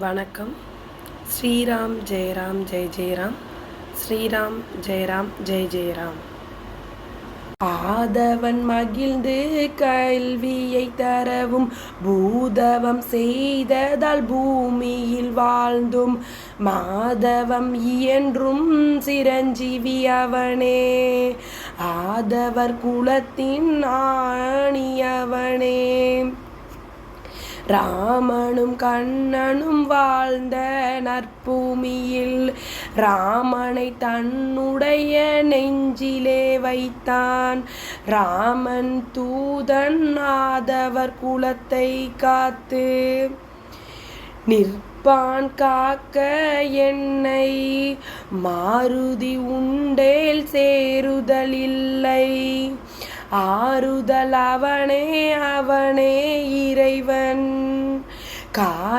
வணக்கம். ஸ்ரீராம் ஜெயராம் ஜெய் ஜெயராம். ஸ்ரீராம் ஜெயராம் ஜெய் ஜெயராம். ஆதவன் மகிழ்ந்து கல்வியை தரவும் பூதவம் செய்ததால் பூமியில் வாழ்ந்தும் மாதவம் இயன்றும் சிரஞ்சீவி அவனே. ஆதவர் குலத்தின் ஆள் ராமனும் கண்ணனும் வாழ்ந்த நற்பூமியில் ராமனை தன்னுடைய நெஞ்சிலே வைத்தான். ராமன் தூதன் ஆதவர் குலத்தை காத்து நிற்பான் காக்க என்னை மாருதி உண்டேல் சேருதலில்லை ஆறுதல் அவனே அவனே இறைவன்.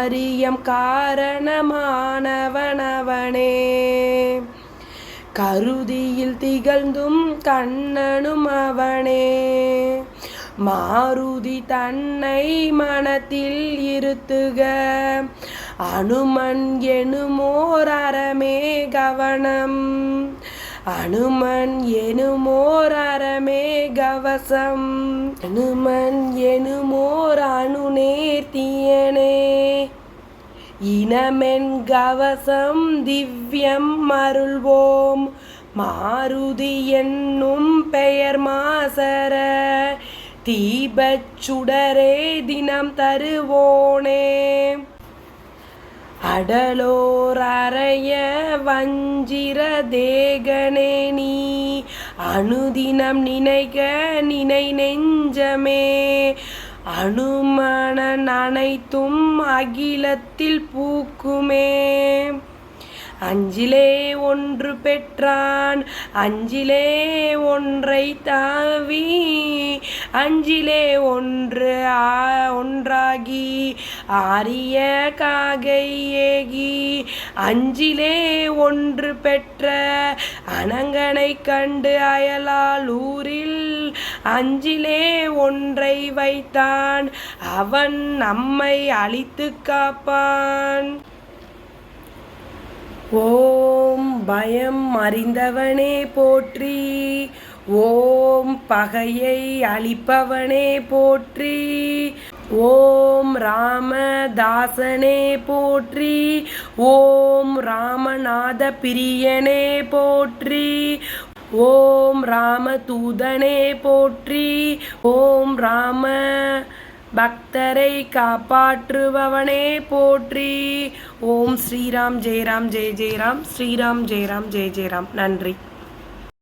காரியம் காரணமானவனவனே. கருதியில் திகழ்ந்தும் கண்ணனும் அவனே. மாருதி தன்னை மனத்தில் இருத்துக. அனுமன் எனுமோர் அறமே கவனம். அனுமன் எனுமோர் அறமே கவசம். அனுமன் எனுமோர் அணுநேர்த்தியனே இனமென் கவசம் திவ்யம் அருள்வோம். மாருதி என்னும் பெயர் மாசர தீபச்சுடரே தினம் தருவோனே. அடலோர் அறைய வஞ்சிர தேகனே நீ அனுதினம் நினைக நினை நெஞ்சமே அனுமன அனைத்தும் அகிலத்தில் பூக்குமே. அஞ்சிலே ஒன்று பெற்றான் அஞ்சிலே ஒன்றை தாவி அஞ்சிலே ஒன்று ஒன்றாகி ஆரிய காகை ஏகி அஞ்சிலே ஒன்று பெற்ற அனங்கனை கண்டு அயலால் ஊரில் அஞ்சிலே ஒன்றை வைத்தான் அவன் நம்மை அழித்து காப்பான் ஓம் பயம் அறிந்தவனே போற்றி. ஓம் பகையை அழிப்பவனே போற்றி. ஓம் ராமதாசனே போற்றி. ஓம் ராமநாத பிரியனே போற்றி. ஓம் ராமதூதனே போற்றி. ஓம் ராம பக்தரை காப்பாற்றுபவனே போற்றி. ஓம் ஸ்ரீராம் ஜெயராம் ஜெய ஜெயராம் ஸ்ரீராம் ஜெயராம் ஜெய ஜெயராம். நன்றி.